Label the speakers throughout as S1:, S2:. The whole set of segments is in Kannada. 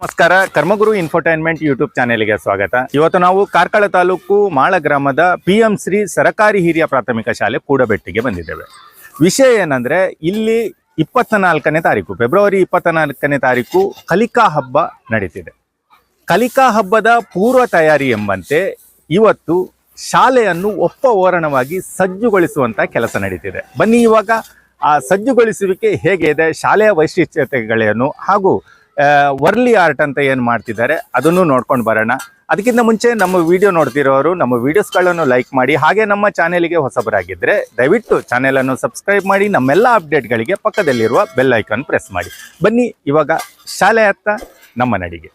S1: ನಮಸ್ಕಾರ, ಕರ್ಮಗುರು ಇನ್ಫೋಟೈನ್ಮೆಂಟ್ ಯೂಟ್ಯೂಬ್ ಚಾನೆಲ್ಗೆ ಸ್ವಾಗತ. ಇವತ್ತು ನಾವು ಕಾರ್ಕಳ ತಾಲೂಕು ಮಾಳ ಗ್ರಾಮದ ಪಿ ಎಂ ಶ್ರೀ ಸರಕಾರಿ ಹಿರಿಯ ಪ್ರಾಥಮಿಕ ಶಾಲೆ ಕೂಡಬೆಟ್ಟಿಗೆ ಬಂದಿದ್ದೇವೆ. ವಿಷಯ ಏನಂದ್ರೆ, ಇಲ್ಲಿ ಇಪ್ಪತ್ತ ನಾಲ್ಕನೇ ತಾರೀಕು, ಫೆಬ್ರವರಿ ಇಪ್ಪತ್ತ ನಾಲ್ಕನೇ ತಾರೀಕು ಕಲಿಕಾ ಹಬ್ಬ ನಡೀತಿದೆ. ಕಲಿಕಾ ಹಬ್ಬದ ಪೂರ್ವ ತಯಾರಿ ಎಂಬಂತೆ ಇವತ್ತು ಶಾಲೆಯನ್ನು ಒಪ್ಪ ಓರಣವಾಗಿ ಸಜ್ಜುಗೊಳಿಸುವಂತ ಕೆಲಸ ನಡೀತಿದೆ. ಬನ್ನಿ ಇವಾಗ ಆ ಸಜ್ಜುಗೊಳಿಸುವಿಕೆ ಹೇಗೆ ಇದೆ, ಶಾಲೆಯ ವೈಶಿಷ್ಟ್ಯತೆಗಳೇನು ಹಾಗೂ ವರ್ಲಿ ಆರ್ಟ್ ಅಂತ ಏನು ಮಾಡ್ತಿದ್ದಾರೆ, ಅದನ್ನು ನೋಡ್ಕೊಂಡು ಬರೋಣ. ಅದಕ್ಕಿಂತ ಮುಂಚೆ ನಮ್ಮ ವಿಡಿಯೋ ನೋಡ್ತಿರೋರು, ನಮ್ಮ ವಿಡಿಯೋಸ್ಗಳನ್ನು ಲೈಕ್ ಮಾಡಿ, ಹಾಗೆ ನಮ್ಮ ಚಾನೆಲ್ಗೆ ಹೊಸಬರಾಗಿದ್ದರೆ ದಯವಿಟ್ಟು ಚಾನೆಲನ್ನು ಸಬ್ಸ್ಕ್ರೈಬ್ ಮಾಡಿ, ನಮ್ಮೆಲ್ಲ ಅಪ್ಡೇಟ್ಗಳಿಗೆ ಪಕ್ಕದಲ್ಲಿರುವ ಬೆಲ್ ಐಕಾನ್ ಪ್ರೆಸ್ ಮಾಡಿ. ಬನ್ನಿ, ಇವಾಗ ಶಾಲೆ ಹತ್ತ ನಮ್ಮ ನಡಿಗೆ.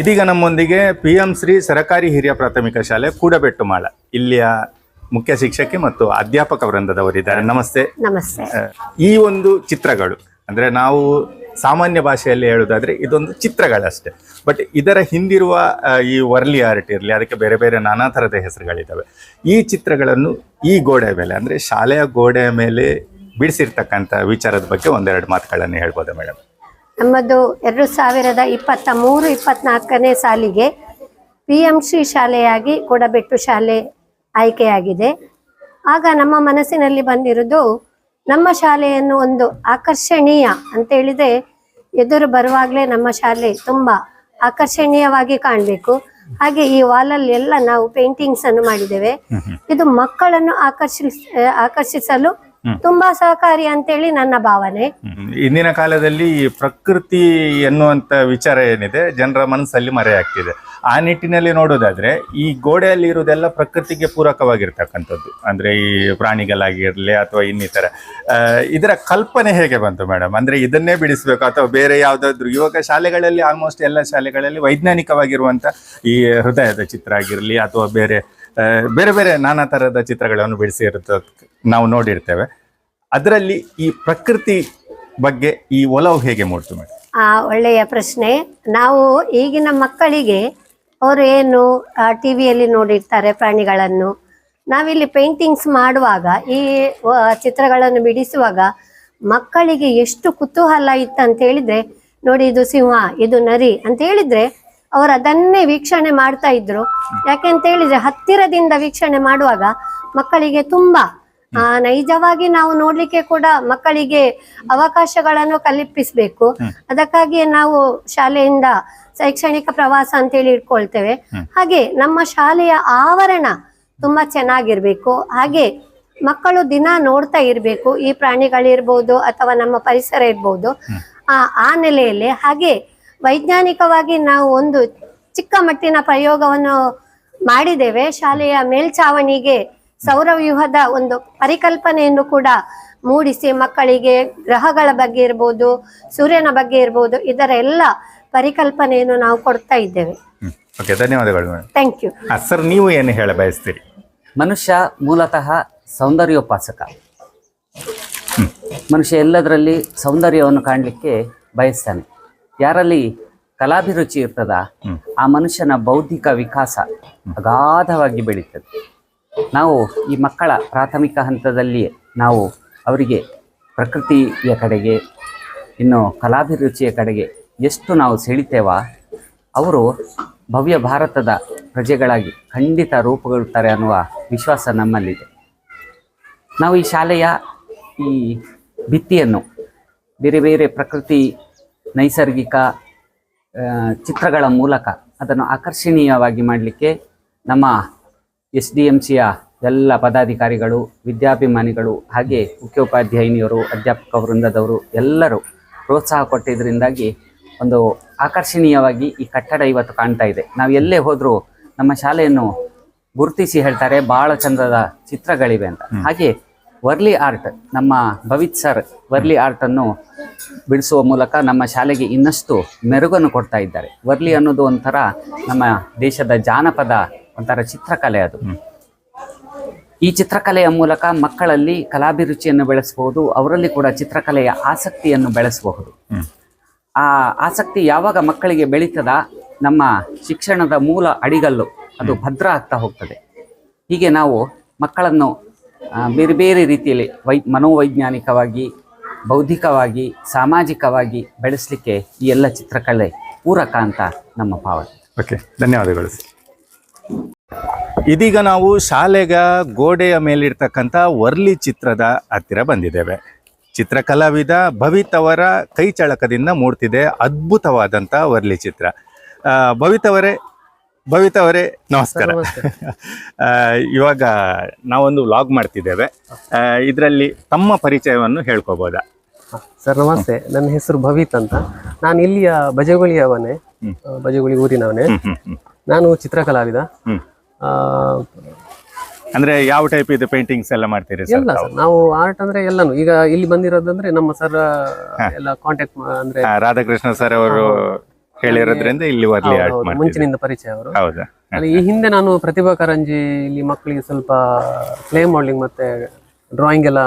S1: ಇದೀಗ ನಮ್ಮೊಂದಿಗೆ ಪಿ ಎಂ ಶ್ರೀ ಸರಕಾರಿ ಹಿರಿಯ ಪ್ರಾಥಮಿಕ ಶಾಲೆ ಕೂಡಬೆಟ್ಟು ಮಾಳ ಇಲ್ಲಿಯ ಮುಖ್ಯ ಶಿಕ್ಷಕಿ ಮತ್ತು ಅಧ್ಯಾಪಕ ವೃಂದದವರಿದ್ದಾರೆ. ನಮಸ್ತೆ.
S2: ನಮಸ್ತೆ.
S1: ಈ ಒಂದು ಚಿತ್ರಗಳು ಅಂದ್ರೆ ನಾವು ಸಾಮಾನ್ಯ ಭಾಷೆಯಲ್ಲಿ ಹೇಳುವುದಾದ್ರೆ ಇದೊಂದು ಚಿತ್ರಗಳಷ್ಟೇ. ಬಟ್ ಇದರ ಹಿಂದಿರುವ ಈ ವರ್ಲಿ ಆರ್ಟ್ ಇರಲಿ ಅದಕ್ಕೆ ಬೇರೆ ಬೇರೆ ನಾನಾ ಥರದ ಹೆಸರುಗಳಿದ್ದಾವೆ ಈ ಚಿತ್ರಗಳನ್ನು ಈ ಗೋಡೆ ಮೇಲೆ ಅಂದ್ರೆ ಶಾಲೆಯ ಗೋಡೆಯ ಮೇಲೆ ಬಿಡಿಸಿರ್ತಕ್ಕಂಥ ವಿಚಾರದ ಬಗ್ಗೆ ಒಂದೆರಡು ಮಾತುಗಳನ್ನು ಹೇಳ್ಬೋದು ಮೇಡಮ್?
S2: ನಮ್ಮದು ಎರಡು ಸಾವಿರದ ಇಪ್ಪತ್ತ ಮೂರು ಇಪ್ಪತ್ನಾಲ್ಕನೇ ಸಾಲಿಗೆ ಪಿ ಎಂ ಶ್ರೀ ಶಾಲೆಯಾಗಿ ಕೊಡಬೆಟ್ಟು ಶಾಲೆ ಆಯ್ಕೆಯಾಗಿದೆ. ಆಗ ನಮ್ಮ ಮನಸ್ಸಿನಲ್ಲಿ ಬಂದಿರುವುದು ನಮ್ಮ ಶಾಲೆಯನ್ನು ಒಂದು ಆಕರ್ಷಣೀಯ ಅಂತ ಹೇಳಿದ್ರೆ ಎದುರು ಬರುವಾಗಲೇ ನಮ್ಮ ಶಾಲೆ ತುಂಬ ಆಕರ್ಷಣೀಯವಾಗಿ ಕಾಣಬೇಕು. ಹಾಗೆ ಈ ವಾಲಲ್ಲಿ ಎಲ್ಲ ನಾವು ಪೇಂಟಿಂಗ್ಸ್ ಅನ್ನು ಮಾಡಿದ್ದೇವೆ. ಇದು ಮಕ್ಕಳನ್ನು ಆಕರ್ಷಿಸ್ ಆಕರ್ಷಿಸಲು ತುಂಬಾ ಸಹಕಾರಿ ಅಂತೇಳಿ ನನ್ನ ಭಾವನೆ.
S1: ಇಂದಿನ ಕಾಲದಲ್ಲಿ ಈ ಪ್ರಕೃತಿ ಎನ್ನುವಂತ ವಿಚಾರ ಏನಿದೆ ಜನರ ಮನಸ್ಸಲ್ಲಿ ಮರೆಯಾಗ್ತಿದೆ ಆ ನಿಟ್ಟಿನಲ್ಲಿ ನೋಡೋದಾದ್ರೆ ಈ ಗೋಡೆಯಲ್ಲಿ ಇರುವುದೆಲ್ಲ ಪ್ರಕೃತಿಗೆ ಪೂರಕವಾಗಿರ್ತಕ್ಕಂಥದ್ದು. ಅಂದ್ರೆ ಈ ಪ್ರಾಣಿಗಳಾಗಿರ್ಲಿ ಅಥವಾ ಇನ್ನಿತರ. ಇದರ ಕಲ್ಪನೆ ಹೇಗೆ ಬಂತು ಮೇಡಮ್? ಅಂದ್ರೆ ಇದನ್ನೇ ಬಿಡಿಸ್ಬೇಕು ಅಥವಾ ಬೇರೆ ಯಾವ್ದಾದ್ರು ಇವಾಗ ಶಾಲೆಗಳಲ್ಲಿ ಆಲ್ಮೋಸ್ಟ್ ಎಲ್ಲ ಶಾಲೆಗಳಲ್ಲಿ ವೈಜ್ಞಾನಿಕವಾಗಿರುವಂತ ಈ ಹೃದಯದ ಚಿತ್ರ ಆಗಿರ್ಲಿ ಅಥವಾ ಬೇರೆ ಬೇರೆ ಬೇರೆ ನಾನಾ ತರಹದ ಚಿತ್ರಗಳನ್ನು ಬಿಡಿಸಿರುತ್ತ ನಾವು ನೋಡಿರ್ತೇವೆ. ಅದರಲ್ಲಿ ಈ ಪ್ರಕೃತಿ ಬಗ್ಗೆ ಈ ಒಲವು ಹೇಗೆ ಮೂಡ್ತು
S2: ಆ, ಒಳ್ಳೆಯ ಪ್ರಶ್ನೆ. ನಾವು ಈಗಿನ ಮಕ್ಕಳಿಗೆ ಅವರು ಏನು ಟಿ ವಿಯಲ್ಲಿ ನೋಡಿರ್ತಾರೆ ಪ್ರಾಣಿಗಳನ್ನು. ನಾವಿಲ್ಲಿ ಪೇಂಟಿಂಗ್ಸ್ ಮಾಡುವಾಗ, ಈ ಚಿತ್ರಗಳನ್ನು ಬಿಡಿಸುವಾಗ ಮಕ್ಕಳಿಗೆ ಎಷ್ಟು ಕುತೂಹಲ ಇತ್ತು ಅಂತ ಹೇಳಿದ್ರೆ, ನೋಡಿ ಇದು ಸಿಂಹ, ಇದು ನರಿ ಅಂತ ಹೇಳಿದ್ರೆ ಅವರು ಅದನ್ನೇ ವೀಕ್ಷಣೆ ಮಾಡ್ತಾ ಇದ್ರು. ಯಾಕೆಂತ ಹೇಳಿದ್ರೆ ಹತ್ತಿರದಿಂದ ವೀಕ್ಷಣೆ ಮಾಡುವಾಗ ಮಕ್ಕಳಿಗೆ ತುಂಬಾ ಆ, ನೈಜವಾಗಿ ನಾವು ನೋಡ್ಲಿಕ್ಕೆ ಕೂಡ ಮಕ್ಕಳಿಗೆ ಅವಕಾಶಗಳನ್ನು ಕಲ್ಪಿಸಬೇಕು. ಅದಕ್ಕಾಗಿ ನಾವು ಶಾಲೆಯಿಂದ ಶೈಕ್ಷಣಿಕ ಪ್ರವಾಸ ಅಂತೇಳಿ ಇಟ್ಕೊಳ್ತೇವೆ. ಹಾಗೆ ನಮ್ಮ ಶಾಲೆಯ ಆವರಣ ತುಂಬಾ ಚೆನ್ನಾಗಿರ್ಬೇಕು. ಹಾಗೆ ಮಕ್ಕಳು ದಿನ ನೋಡ್ತಾ ಇರ್ಬೇಕು. ಈ ಪ್ರಾಣಿಗಳಿರ್ಬೋದು ಅಥವಾ ನಮ್ಮ ಪರಿಸರ ಇರ್ಬೋದು. ಆ ಆ ನೆಲೆಯಲ್ಲಿ. ಹಾಗೆ ವೈಜ್ಞಾನಿಕವಾಗಿ ನಾವು ಒಂದು ಚಿಕ್ಕ ಮಟ್ಟಿನ ಪ್ರಯೋಗವನ್ನು ಮಾಡಿದ್ದೇವೆ. ಶಾಲೆಯ ಮೇಲ್ಛಾವಣಿಗೆ ಸೌರವ್ಯೂಹದ ಒಂದು ಪರಿಕಲ್ಪನೆಯನ್ನು ಕೂಡ ಮೂಡಿಸಿ ಮಕ್ಕಳಿಗೆ ಗ್ರಹಗಳ ಬಗ್ಗೆ ಇರ್ಬೋದು ಸೂರ್ಯನ ಬಗ್ಗೆ ಇರ್ಬೋದು ಇದರ ಎಲ್ಲ ಪರಿಕಲ್ಪನೆಯನ್ನು ನಾವು ಕೊಡ್ತಾ ಇದ್ದೇವೆ.
S1: ಓಕೆ ಧನ್ಯವಾದಗಳು
S2: ಥ್ಯಾಂಕ್ ಯು
S1: ಸರ್ ನೀವು ಏನು ಹೇಳ ಬಯಸ್ತೀರಿ?
S3: ಮನುಷ್ಯ ಮೂಲತಃ ಸೌಂದರ್ಯೋಪಾಸಕ. ಮನುಷ್ಯ ಎಲ್ಲದರಲ್ಲಿ ಸೌಂದರ್ಯವನ್ನು ಕಾಣಲಿಕ್ಕೆ ಬಯಸ್ತಾನೆ. ಯಾರಲ್ಲಿ ಕಲಾಭಿರುಚಿ ಇರ್ತದ ಆ ಮನುಷ್ಯನ ಬೌದ್ಧಿಕ ವಿಕಾಸ ಅಗಾಧವಾಗಿ ಬೆಳೀತದೆ. ನಾವು ಈ ಮಕ್ಕಳ ಪ್ರಾಥಮಿಕ ಹಂತದಲ್ಲಿ ನಾವು ಅವರಿಗೆ ಪ್ರಕೃತಿಯ ಕಡೆಗೆ, ಇನ್ನು ಕಲಾಭಿರುಚಿಯ ಕಡೆಗೆ ಎಷ್ಟು ನಾವು ಸೆಳಿತೇವ, ಅವರು ಭವ್ಯ ಭಾರತದ ಪ್ರಜೆಗಳಾಗಿ ಖಂಡಿತ ರೂಪುಗೊಳ್ಳುತ್ತಾರೆ ಅನ್ನುವ ವಿಶ್ವಾಸ ನಮ್ಮಲ್ಲಿದೆ. ನಾವು ಈ ಶಾಲೆಯ ಈ ಭಿತ್ತಿಯನ್ನು ಬೇರೆ ಬೇರೆ ಪ್ರಕೃತಿ ನೈಸರ್ಗಿಕ ಚಿತ್ರಗಳ ಮೂಲಕ ಅದನ್ನು ಆಕರ್ಷಣೀಯವಾಗಿ ಮಾಡಲಿಕ್ಕೆ ನಮ್ಮ ಎಸ್ ಡಿ ಎಂ ಸಿಯ ಎಲ್ಲ ಪದಾಧಿಕಾರಿಗಳು ವಿದ್ಯಾಭಿಮಾನಿಗಳು ಹಾಗೆ ಮುಖ್ಯೋಪಾಧ್ಯಾಯಿನಿಯವರು ಅಧ್ಯಾಪಕ ವೃಂದದವರು ಎಲ್ಲರೂ ಪ್ರೋತ್ಸಾಹ ಕೊಟ್ಟಿದ್ದರಿಂದಾಗಿ ಒಂದು ಆಕರ್ಷಣೀಯವಾಗಿ ಈ ಕಟ್ಟಡ ಇವತ್ತು ಕಾಣ್ತಾ ಇದೆ. ನಾವು ಎಲ್ಲೇ ಹೋದರೂ ನಮ್ಮ ಶಾಲೆಯನ್ನು ಗುರುತಿಸಿ ಹೇಳ್ತಾರೆ ಭಾಳ ಚಂದದ ಚಿತ್ರಗಳಿವೆ ಅಂತ. ಹಾಗೆ ವರ್ಲಿ ಆರ್ಟ್ ನಮ್ಮ ಭವಿತ್ ಸರ್ ವರ್ಲಿ ಆರ್ಟ್ ಅನ್ನು ಬಿಡಿಸುವ ಮೂಲಕ ನಮ್ಮ ಶಾಲೆಗೆ ಇನ್ನಷ್ಟು ಮೆರುಗನ್ನು ಕೊಡ್ತಾ ಇದ್ದಾರೆ. ವರ್ಲಿ ಅನ್ನೋದು ಒಂಥರ ನಮ್ಮ ದೇಶದ ಜಾನಪದ ಒಂಥರ ಚಿತ್ರಕಲೆ ಅದು. ಈ ಚಿತ್ರಕಲೆಯ ಮೂಲಕ ಮಕ್ಕಳಲ್ಲಿ ಕಲಾಭಿರುಚಿಯನ್ನು ಬೆಳೆಸಬಹುದು ಅವರಲ್ಲಿ ಕೂಡ ಚಿತ್ರಕಲೆಯ ಆಸಕ್ತಿಯನ್ನು ಬೆಳೆಸಬಹುದು. ಆ ಆಸಕ್ತಿ ಯಾವಾಗ ಮಕ್ಕಳಿಗೆ ಬೆಳೀತದ? ನಮ್ಮ ಶಿಕ್ಷಣದ ಮೂಲ ಅಡಿಗಲ್ಲು ಅದು ಭದ್ರ ಆಗ್ತಾ ಹೋಗ್ತದೆ. ಹೀಗೆ ನಾವು ಮಕ್ಕಳನ್ನು ಬೇರೆ ಬೇರೆ ರೀತಿಯಲ್ಲಿ ವೈ ಮನೋವೈಜ್ಞಾನಿಕವಾಗಿ ಬೌದ್ಧಿಕವಾಗಿ ಸಾಮಾಜಿಕವಾಗಿ ಬೆಳೆಸಲಿಕ್ಕೆ ಈ ಎಲ್ಲ ಚಿತ್ರಕಲೆ ಪೂರಕ ಅಂತ ನಮ್ಮ ಪಾವತಿ
S1: ಓಕೆ ಧನ್ಯವಾದಗಳು. ಇದೀಗ ನಾವು ಶಾಲೆಗ ಗೋಡೆಯ ಮೇಲಿರ್ತಕ್ಕಂಥ ವರ್ಲಿ ಚಿತ್ರದ ಹತ್ತಿರ ಬಂದಿದ್ದೇವೆ. ಚಿತ್ರಕಲಾವಿದ ಭವಿತ್ ಅವರ ಕೈ ಚಳಕದಿಂದ ಮೂಡ್ತಿದೆ ಅದ್ಭುತವಾದಂಥ ವರ್ಲಿ ಚಿತ್ರ. ಭವಿತವರೇ ಭವಿತ್ ಅವರೇ ಭವಿತ್ ಅವರೇ ನಮಸ್ಕಾರ. ಇವಾಗ ನಾವೊಂದು ವ್ಲಾಗ್ ಮಾಡ್ತಿದ್ದೇವೆ. ಇದರಲ್ಲಿ ತಮ್ಮ ಪರಿಚಯವನ್ನು ಹೇಳ್ಕೋಬೋದಾ?
S4: ಸರ್ ನಮಸ್ತೆ. ನನ್ನ ಹೆಸರು ಭವಿತ್ ಅಂತ. ನಾನು ಇಲ್ಲಿಯ ಬಜಗುಳಿಯವನೇ. ಬಜಗುಳಿ ಊರಿನವನೇ. ನಾನು ಚಿತ್ರಕಲಾವಿದ.
S1: ಅಂದ್ರೆ ಯಾವ ಟೈಪ್ ಇದು ಪೇಂಟಿಂಗ್ಸ್ ಎಲ್ಲ ಮಾಡ್ತೀರಿ ಸರ್
S4: ಎಲ್ಲ ಸರ್ ನಾವು ಆರ್ಟ್ ಅಂದ್ರೆ ಎಲ್ಲಾನು. ಈಗ ಇಲ್ಲಿ ಬಂದಿರೋದಂದ್ರೆ ನಮ್ಮ ಸರ್ ಎಲ್ಲ ಕಾಂಟ್ಯಾಕ್ಟ್ ಅಂದ್ರೆ
S1: ರಾಧಾಕೃಷ್ಣ ಸರ್ ಅವರು ಹೇಳಿರೋದ್ರಿಂದ ಇಲ್ಲಿ
S4: ಬರ್ಲಿ
S1: ಆರ್ಟ್
S4: ಮುಂಚಿನಿಂದ ಪರಿಚಯ ಅವರು.
S1: ಹೌದಾ.
S4: ಈ ಹಿಂದೆ ನಾನು ಪ್ರತಿಭಾ ಕಾರಂಜಿ ಇಲ್ಲಿ ಮಕ್ಕಳಿಗೆ ಸ್ವಲ್ಪ ಕ್ಲೇ ಮಾಡ್ಲಿಂಗ್ ಮತ್ತೆ ಡ್ರಾಯಿಂಗ್ ಎಲ್ಲ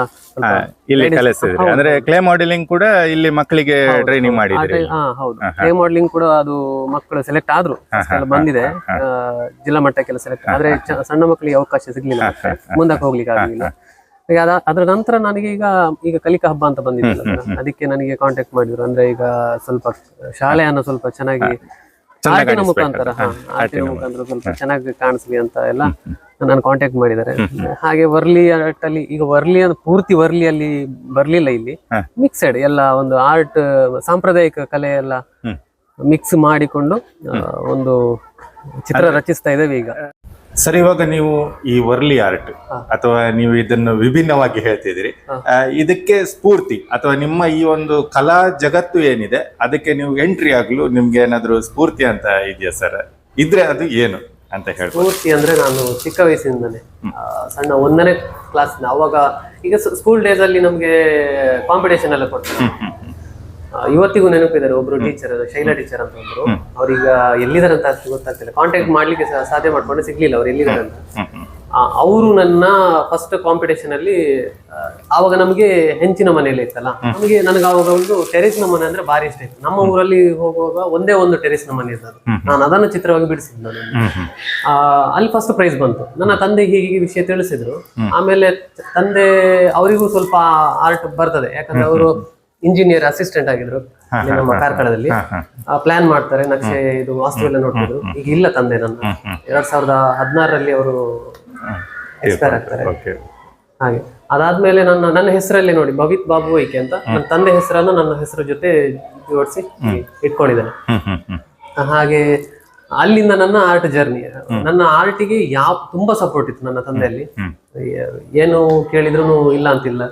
S1: ಇಲ್ಲಿ
S4: ಕಲಿಸಿದ್ರಿ
S1: ಅಂದ್ರೆ ಕ್ಲೇ ಮಾಡೆಲಿಂಗ್ ಕೂಡ ಇಲ್ಲಿ ಮಕ್ಕಳಿಗೆ ಟ್ರೈನಿಂಗ್ ಮಾಡಿದ್ರಿ
S4: ಹೌದು. ಕ್ಲೇ ಮಾಡೆಲಿಂಗ್ ಕೂಡ ಅದು ಮಕ್ಕಳು ಸೆಲೆಕ್ಟ್ ಆದ್ರು ಬಂದಿದೆ. ಜಿಲ್ಲಾ ಮಟ್ಟಕ್ಕೆಲ್ಲ ಸೆಲೆಕ್ಟ್ ಆದ್ರೆ. ಸಣ್ಣ ಮಕ್ಕಳಿಗೆ ಅವಕಾಶ ಸಿಗ್ಲಿಲ್ಲ. ಮುಂದಕ್ಕೆ ಹೋಗ್ಲಿಕ್ಕೆ ಆಗಲಿಲ್ಲ. ಅದರ ನಂತರ ನನಗೆ ಈಗ ಈಗ ಕಲಿಕಾ ಹಬ್ಬ ಅಂತ ಬಂದಿದ್ದೆ ಅದಕ್ಕೆ ನನಗೆ ಕಾಂಟ್ಯಾಕ್ಟ್ ಮಾಡಿದ್ರು. ಅಂದ್ರೆ ಈಗ ಸ್ವಲ್ಪ ಶಾಲೆಯನ್ನು ಸ್ವಲ್ಪ ಚೆನ್ನಾಗಿ ಆರ್ಟಿನ ಮುಖಾಂತರ ಮುಖಾಂತರ. ಸ್ವಲ್ಪ ಚೆನ್ನಾಗಿ ಕಾಣಿಸ್ಲಿ ಅಂತ ಎಲ್ಲ ನಾನು ಕಾಂಟ್ಯಾಕ್ಟ್ ಮಾಡಿದ್ದಾರೆ. ಹಾಗೆ ವರ್ಲಿ ಆರ್ಟ್ ಅಲ್ಲಿ ಈಗ ವರ್ಲಿ ಅಂದ್ರೆ ಪೂರ್ತಿ ವರ್ಲಿ ಅಲ್ಲಿ ಬರ್ಲಿಲ್ಲ ಇಲ್ಲಿ.
S1: ಮಿಕ್ಸ್ಡ್
S4: ಮಿಕ್ಸೆಡ್ ಎಲ್ಲ ಒಂದು ಆರ್ಟ್ ಸಾಂಪ್ರದಾಯಿಕ ಕಲೆ ಎಲ್ಲ ಮಿಕ್ಸ್ ಮಾಡಿಕೊಂಡು ಒಂದು ಚಿತ್ರ ರಚಿಸ್ತಾ ಇದ್ದೇವೆ ಈಗ.
S1: ಸರ್ ಇವಾಗ ನೀವು ಈ ವರ್ಲಿ ಆರ್ಟ್ ಅಥವಾ ನೀವು ಇದನ್ನು ವಿಭಿನ್ನವಾಗಿ ಹೇಳ್ತಿದ್ದೀರಿ. ಆ, ಇದಕ್ಕೆ ಸ್ಫೂರ್ತಿ ಅಥವಾ ನಿಮ್ಮ ಈ ಒಂದು ಕಲಾ ಜಗತ್ತು ಏನಿದೆ ಅದಕ್ಕೆ ನೀವು ಎಂಟ್ರಿ ಆಗ್ಲು ನಿಮ್ಗೆ ಏನಾದ್ರು ಸ್ಫೂರ್ತಿ ಅಂತ ಇದೆಯಾ ಸರ್? ಇದ್ರೆ ಅದು ಏನು ಅಂತ ಹೇಳಿ
S4: ಸ್ಫೂರ್ತಿ ಅಂದ್ರೆ ನಾನು ಚಿಕ್ಕ ವಯಸ್ಸಿಂದಲೇ ಸಣ್ಣ ಒಂದನೇ ಕ್ಲಾಸ್ ಅವಾಗ ಈಗ ಸ್ಕೂಲ್ ಡೇಸ್ ಅಲ್ಲಿ ನಮ್ಗೆ ಕಾಂಪಿಟೇಷನ್ ಎಲ್ಲ ಕೊಡ್ತಾರೆ. ಇವತ್ತಿಗೂ ನೆನಪಿದ್ದಾರೆ ಒಬ್ರು ಟೀಚರ್ ಶೈಲಾ ಟೀಚರ್ ಅಂತ ಒಬ್ರು. ಅವ್ರೀಗ ಎಲ್ಲಿದ್ದಾರೆ ಅಂತ ಅಷ್ಟು ಗೊತ್ತಾಗ್ತಿಲ್ಲ. ಕಾಂಟ್ಯಾಕ್ಟ್ ಮಾಡ್ಲಿಕ್ಕೆ ಸಾಧ್ಯ ಮಾಡ್ಕೊಂಡು ಸಿಗ್ಲಿಲ್ಲ ಅವ್ರು ಎಲ್ಲಿದ್ದಾರೆ ಅಂತ ಅವರು ನನ್ನ ಫಸ್ಟ್ ಕಾಂಪಿಟೇಷನ್ ಅಲ್ಲಿ ಅವಾಗ ಆವಾಗ ನಮಗೆ ಹೆಂಚಿನ ಮನೆಯಲ್ಲಿ ಇತ್ತಲ್ಲ. ನಮಗೆ ನನಗೆ ಅವಾಗ ಒಂದು ಟೆರೆಸ್ನ ಮನೆ ಅಂದ್ರೆ ಭಾರಿ ಇಷ್ಟ ಇತ್ತು. ನಮ್ಮ ಊರಲ್ಲಿ ಹೋಗುವಾಗ ಒಂದೇ ಒಂದು ಟೆರೆಸ್ನ ಮನೆ ಇದ್ದದ್ದು. ನಾನು ಅದನ್ನು ಚಿತ್ರವಾಗಿ ಬಿಡಿಸಿದ್ದು ನಾನು. ಅಲ್ಲಿ ಫಸ್ಟ್ ಪ್ರೈಸ್ ಬಂತು. ನನ್ನ ತಂದೆ ಹೀಗೆ ಹೀಗೆ ವಿಷಯ ತಿಳಿಸಿದ್ರು. ಆಮೇಲೆ ತಂದೆ ಅವರಿಗೂ ಸ್ವಲ್ಪ ಆರ್ಟ್ ಬರ್ತದೆ. ಯಾಕಂದ್ರೆ ಅವರು ಇಂಜಿನಿಯರ್ ಅಸಿಸ್ಟೆಂಟ್ ಆಗಿದ್ರು ನಮ್ಮ ಕಾರ್ಕಳದಲ್ಲಿ ಪ್ಲಾನ್ ಮಾಡ್ತಾರೆ ನಕ್ಷೆ ಇದು ವಾಸ್ತು ಎಲ್ಲ ನೋಡ್ತಿದ್ರು. ಈಗ ಇಲ್ಲ ತಂದೆ ನನ್ನ. ಎರಡ್ ಸಾವಿರದ ಹದಿನಾರರಲ್ಲಿ ಅವರು ಎಕ್ಸ್ಪೈರ್ ಆಗ್ತಾರೆ. ಹಾಗೆ. ಅದಾದ್ಮೇಲೆ ನನ್ನ ನನ್ನ ಹೆಸರಲ್ಲೇ ನೋಡಿ ಭವಿತ್ ಬಾಬು ಐಕೆ ಅಂತ. ನನ್ನ ತಂದೆ ಹೆಸರನ್ನು ನನ್ನ ಹೆಸರು ಜೊತೆ ಜೋಡಿಸಿ ಇಟ್ಕೊಂಡಿದ್ದೇನೆ. ಹಾಗೆ ಅಲ್ಲಿಂದ ನನ್ನ ಆರ್ಟ್ ಜರ್ನಿ. ನನ್ನ ಆರ್ಟಿಗೆ ಯಾವ ತುಂಬಾ ಸಪೋರ್ಟ್ ಇತ್ತು ನನ್ನ ತಂದೆಯಲ್ಲಿ. ಏನು ಕೇಳಿದ್ರು ಇಲ್ಲ ಅಂತಿಲ್ಲ.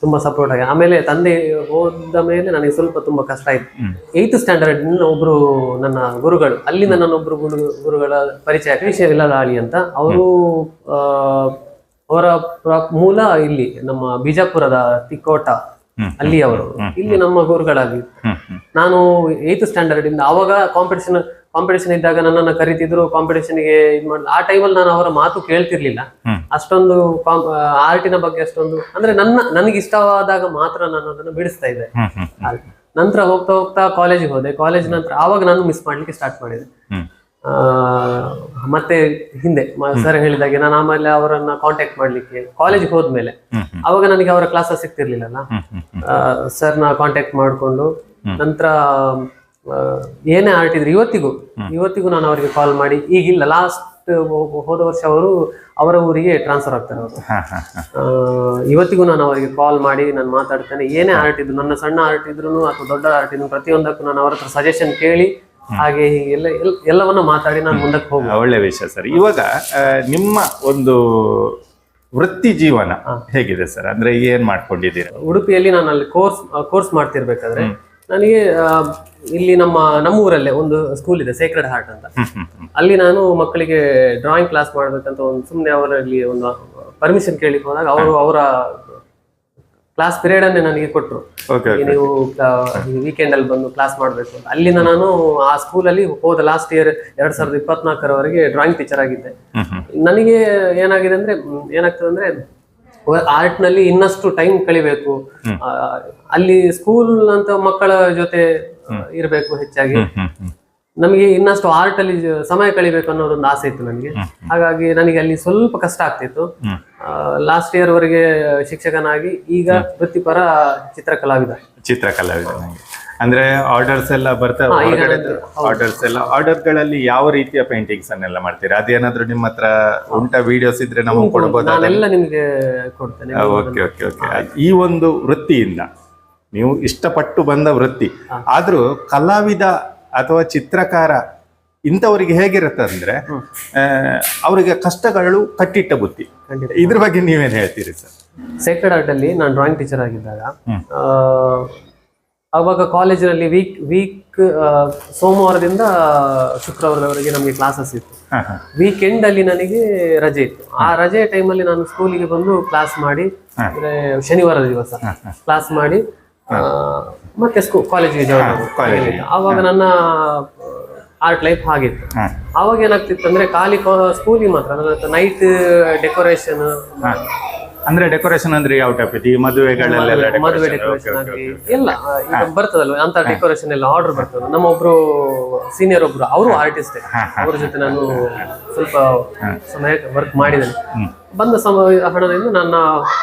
S4: ತುಂಬಾ ಸಪೋರ್ಟ್ ಆಗಿ. ಆಮೇಲೆ ತಂದೆ ಹೋದ ಮೇಲೆ ನನಗೆ ಸ್ವಲ್ಪ ತುಂಬಾ ಕಷ್ಟ ಆಯ್ತು. ಏಯ್ತ್ ಸ್ಟ್ಯಾಂಡರ್ಡ್ ಒಬ್ರು ನನ್ನ ಗುರುಗಳು. ಅಲ್ಲಿಂದ ನನ್ನ ಒಬ್ರು ಗುರು ಗುರುಗಳ ಪರಿಚಯ ಕೃಷಿ ವಿಲ್ಲದಾಳಿ ಅಂತ. ಅವರು ಅವರ ಮೂಲ ಇಲ್ಲಿ ನಮ್ಮ ಬಿಜಾಪುರದ ತಿಕೋಟ
S1: ಹ್ಮ್.
S4: ಅಲ್ಲಿ ಅವರು ಇಲ್ಲಿ ನಮ್ಮ ಗುರುಗಳಾಗಿ. ನಾನು ಏತ್ ಸ್ಟ್ಯಾಂಡರ್ಡ್ ಇಂದ ಅವಾಗ ಕಾಂಪಿಟೇಷನ್ ಕಾಂಪಿಟೇಷನ್ ಇದ್ದಾಗ ನನ್ನನ್ನು ಕರಿತಿದ್ರು ಕಾಂಪಿಟೇಷನ್ಗೆ ಇದು ಮಾಡಿ ಆ ಟೈಮಲ್ಲಿ ನಾನು ಅವರ ಮಾತು ಕೇಳ್ತಿರ್ಲಿಲ್ಲ. ಅಷ್ಟೊಂದು ಆರ್ಟಿನ ಬಗ್ಗೆ ಅಷ್ಟೊಂದು ಅಂದ್ರೆ ನನ್ನ ನನಗೆ ಇಷ್ಟವಾದಾಗ ಮಾತ್ರ ನಾನು ಅದನ್ನು ಬಿಡಿಸ್ತಾ ಇದ್ದೆ. ನಂತರ ಹೋಗ್ತಾ ಹೋಗ್ತಾ ಕಾಲೇಜಿಗೆ ಹೋದೆ. ಕಾಲೇಜ್ ನಂತರ ಅವಾಗ ನಾನು ಮಿಸ್ ಮಾಡ್ಲಿಕ್ಕೆ ಸ್ಟಾರ್ಟ್ ಮಾಡಿದೆ. ಮತ್ತೆ ಹಿಂದೆ ಸರ್ ಹೇಳಿದಾಗೆ ನಾನು ಆಮೇಲೆ ಅವರನ್ನ ಕಾಂಟ್ಯಾಕ್ಟ್ ಮಾಡ್ಲಿಕ್ಕೆ ಕಾಲೇಜ್ಗೆ ಹೋದ್ಮೇಲೆ. ಅವಾಗ ನನಗೆ ಅವರ ಕ್ಲಾಸ್ ಸಿಗ್ತಿರ್ಲಿಲ್ಲಲ್ಲ.
S1: ಅಲ್ಲ ಹ್ಮ್ ಹ್ಮ್.
S4: ಸರ್ನ ಕಾಂಟ್ಯಾಕ್ಟ್ ಮಾಡಿಕೊಂಡು ನಂತರ ಏನೇ ಆರ್ಟಿದ್ರು ಇದ್ರೆ ಇವತ್ತಿಗೂ ಇವತ್ತಿಗೂ ನಾನು ಅವರಿಗೆ ಕಾಲ್ ಮಾಡಿ ಈಗಿಲ್ಲ ಲಾಸ್ಟ್ ಹೋದ ವರ್ಷ ಅವರು ಅವರ ಊರಿಗೆ ಟ್ರಾನ್ಸ್ಫರ್ ಆಗ್ತಾರೆ ಅವರು. ಇವತ್ತಿಗೂ ನಾನು ಅವರಿಗೆ ಕಾಲ್ ಮಾಡಿ ನಾನು ಮಾತಾಡ್ತೇನೆ ಏನೇ ಆರ್ಟ್ ಇದ್ರು ನನ್ನ ಸಣ್ಣ ಆರ್ಟ್ ಇದ್ರು ಅಥವಾ ದೊಡ್ಡ ಆರ್ಟ್ ಇದ್ರು ಪ್ರತಿಯೊಂದಕ್ಕೂ ನಾನು ಅವರ ಹತ್ರ ಸಜೆಷನ್ ಕೇಳಿ ಹಾಗೆ ಹೀಗೆ ಎಲ್ಲ ಎಲ್- ಎಲ್ಲವನ್ನ ಮಾತಾಡಿ ನಾನು ಮುಂದಕ್ಕೆ ಹೋಗುವ.
S1: ಒಳ್ಳೆ ವಿಷಯ ಸರ್. ಇವಾಗ ನಿಮ್ಮ ಒಂದು ವೃತ್ತಿ ಜೀವನ ಹೇಗಿದೆ ಸರ್? ಅಂದ್ರೆ ಏನ್ ಮಾಡ್ಕೊಂಡಿದ್ದೀರಾ?
S4: ಉಡುಪಿಯಲ್ಲಿ ನಾನು ಅಲ್ಲಿ ಕೋರ್ಸ್ ಕೋರ್ಸ್ ಮಾಡ್ತಿರ್ಬೇಕಾದ್ರೆ ನನಗೆ ಇಲ್ಲಿ ನಮ್ಮ ನಮ್ಮ ಊರಲ್ಲೇ ಒಂದು ಸ್ಕೂಲ್ ಇದೆ ಸೇಕ್ರೆಡ್ ಹಾರ್ಟ್ ಅಂತ. ಅಲ್ಲಿ ನಾನು ಮಕ್ಕಳಿಗೆ ಡ್ರಾಯಿಂಗ್ ಕ್ಲಾಸ್ ಮಾಡ್ಬೇಕಂತ ಒಂದು ಸುಮ್ಮನೆ ಅವರಲ್ಲಿ ಒಂದು ಪರ್ಮಿಷನ್ ಕೇಳಿಕ್ ಹೋದಾಗ ಅವರು ಅವರ ಕ್ಲಾಸ್ ಪಿರಿಯಡ್ ಅನ್ನೇ ನನಗೆ ಕೊಟ್ಟರು ನೀವು ವೀಕೆಂಡ್ ಅಲ್ಲಿ ಬಂದು ಕ್ಲಾಸ್ ಮಾಡಬೇಕು ಅಂತ. ಅಲ್ಲಿಂದ ನಾನು ಆ ಸ್ಕೂಲಲ್ಲಿ ಹೋದ ಲಾಸ್ಟ್ ಇಯರ್ ಎರಡ್ ಸಾವಿರದ ಇಪ್ಪತ್ನಾಲ್ಕರವರೆಗೆ ಡ್ರಾಯಿಂಗ್ ಟೀಚರ್ ಆಗಿದ್ದೆ. ನನಗೆ ಏನಾಗಿದೆ ಅಂದ್ರೆ ಏನಾಗ್ತದೆ ಅಂದ್ರೆ ಆರ್ಟ್ನಲ್ಲಿ ಇನ್ನಷ್ಟು ಟೈಮ್ ಕಳಿಬೇಕು. ಅಲ್ಲಿ ಸ್ಕೂಲ್ ಅಂತ ಮಕ್ಕಳ ಜೊತೆ ಇರಬೇಕು ಹೆಚ್ಚಾಗಿ. ನಮಗೆ ಇನ್ನಷ್ಟು ಆರ್ಟ್ ಅಲ್ಲಿ ಸಮಯ ಕಳಿಬೇಕು ಅನ್ನೋದೊಂದು ಆಸೆ ಇತ್ತು ನನಗೆ. ಹಾಗಾಗಿ ನನಗೆ ಅಲ್ಲಿ ಸ್ವಲ್ಪ ಕಷ್ಟ ಆಗ್ತಿತ್ತು. ಲಾಸ್ಟ್ ಇಯರ್ ವರೆಗೆ ಶಿಕ್ಷಕನಾಗಿ ಈಗ ವೃತ್ತಿಪರ ಚಿತ್ರಕಲಾವಿದ.
S1: ಚಿತ್ರಕಲಾವಿದ ಕಲಾವಿದ ಅಂದ್ರೆ ಆರ್ಡರ್ಸ್ ಎಲ್ಲ ಬರ್ತವೆ ಹೊರಗಡೆ ಆರ್ಡರ್ಸ್ ಎಲ್ಲ ಆರ್ಡರ್ಗಳಲ್ಲಿ ಯಾವ ರೀತಿಯ ಪೇಂಟಿಂಗ್ಸ್ ಅನ್ನೆಲ್ಲ ಮಾಡ್ತೀರಾ? ಅದೇನಾದ್ರೂ ನಿಮ್ಮ ಹತ್ರ ಉಂಟ ವಿಡಿಯೋಸ್ ಇದ್ರೆ ನಮಗೆ ಕೊಡಬಹುದಾ
S4: ನಾನೆಲ್ಲ ನಿಮ್ಗೆ ಕೊಡ್ತೇನೆ.
S1: ಓಕೆ ಓಕೆ ಓಕೆ ಈ ಒಂದು ವೃತ್ತಿಯಿಂದ ನೀವು ಇಷ್ಟಪಟ್ಟು ಬಂದ ವೃತ್ತಿ ಆದ್ರೂ ಕಲಾವಿದ ಅಥವಾ ಚಿತ್ರಕಾರ ಇಂಥವರಿಗೆ ಹೇಗಿರುತ್ತೆ ಅಂದ್ರೆ ಅವರಿಗೆ ಕಷ್ಟಗಳು ಕಟ್ಟಿಟ್ಟ ಬುತ್ತಿ. ಇದ್ರ ಬಗ್ಗೆ ನೀವೇನ್ ಹೇಳ್ತೀರಿ ಸರ್?
S4: ಸೇಕ್ರೆಡ್ ಆರ್ಟ್ ಅಲ್ಲಿ ನಾನು ಡ್ರಾಯಿಂಗ್ ಟೀಚರ್ ಆಗಿದ್ದಾಗ ಅವಾಗ ಕಾಲೇಜಿನಲ್ಲಿ ವೀಕ್ ವೀಕ್ ಸೋಮವಾರದಿಂದ ಶುಕ್ರವಾರದವರೆಗೆ ನಮಗೆ ಕ್ಲಾಸಸ್ ಇತ್ತು. ವೀಕೆಂಡ್ ಅಲ್ಲಿ ನನಗೆ ರಜೆ ಇತ್ತು. ಆ ರಜೆ ಟೈಮಲ್ಲಿ ನಾನು ಸ್ಕೂಲಿಗೆ ಬಂದು ಕ್ಲಾಸ್ ಮಾಡಿ ಅಂದ್ರೆ ಶನಿವಾರದ ದಿವಸ ಕ್ಲಾಸ್ ಮಾಡಿ ಮತ್ತೆ ಸ್ಕೂ ಕಾಲೇಜಿಗೆ ಜಾಯ್ನ್
S1: ಕಾಲೇಜಿಗೆ.
S4: ಆವಾಗ ನನ್ನ ಆರ್ಟ್ ಲೈಫ್ ಹಾಗಿತ್ತು ಅವಾಗ ಏನಾಗ್ತಿತ್ತು ಅಂದ್ರೆ ಖಾಲಿ ಸ್ಕೂಲಿಗೆ ಮಾತ್ರ ನೈಟ್ ಡೆಕೋರೇಷನ್
S1: ಅಂದ್ರೆ ಡೆಕೋರೇಷನ್ ಅಂದ್ರೆ ಯಾವ ಟೈಪ್ ಇದೆ ಈ ಮದುವೆಗಳಲ್ಲೆಲ್ಲ
S4: ಮದುವೆ? ಡೆಕೋರೇಷನ್ ಆಗಲಿ ಎಲ್ಲ ಬರ್ತದಲ್ವ ಅಂತ ಡೆಕೋರೇಷನ್ ಎಲ್ಲ ಆರ್ಡರ್ ಬರ್ತದೆ. ನಮ್ಮ ಒಬ್ರು ಸೀನಿಯರ್ ಒಬ್ರು ಅವರು ಆರ್ಟಿಸ್ಟ್ ಅವ್ರ ಜೊತೆ ನಾನು ಸ್ವಲ್ಪ ಸಮಯ ವರ್ಕ್ ಮಾಡಿದ್ದೇನೆ. ಬಂದ ಸಮ ಹಣದಿಂದ ನನ್ನ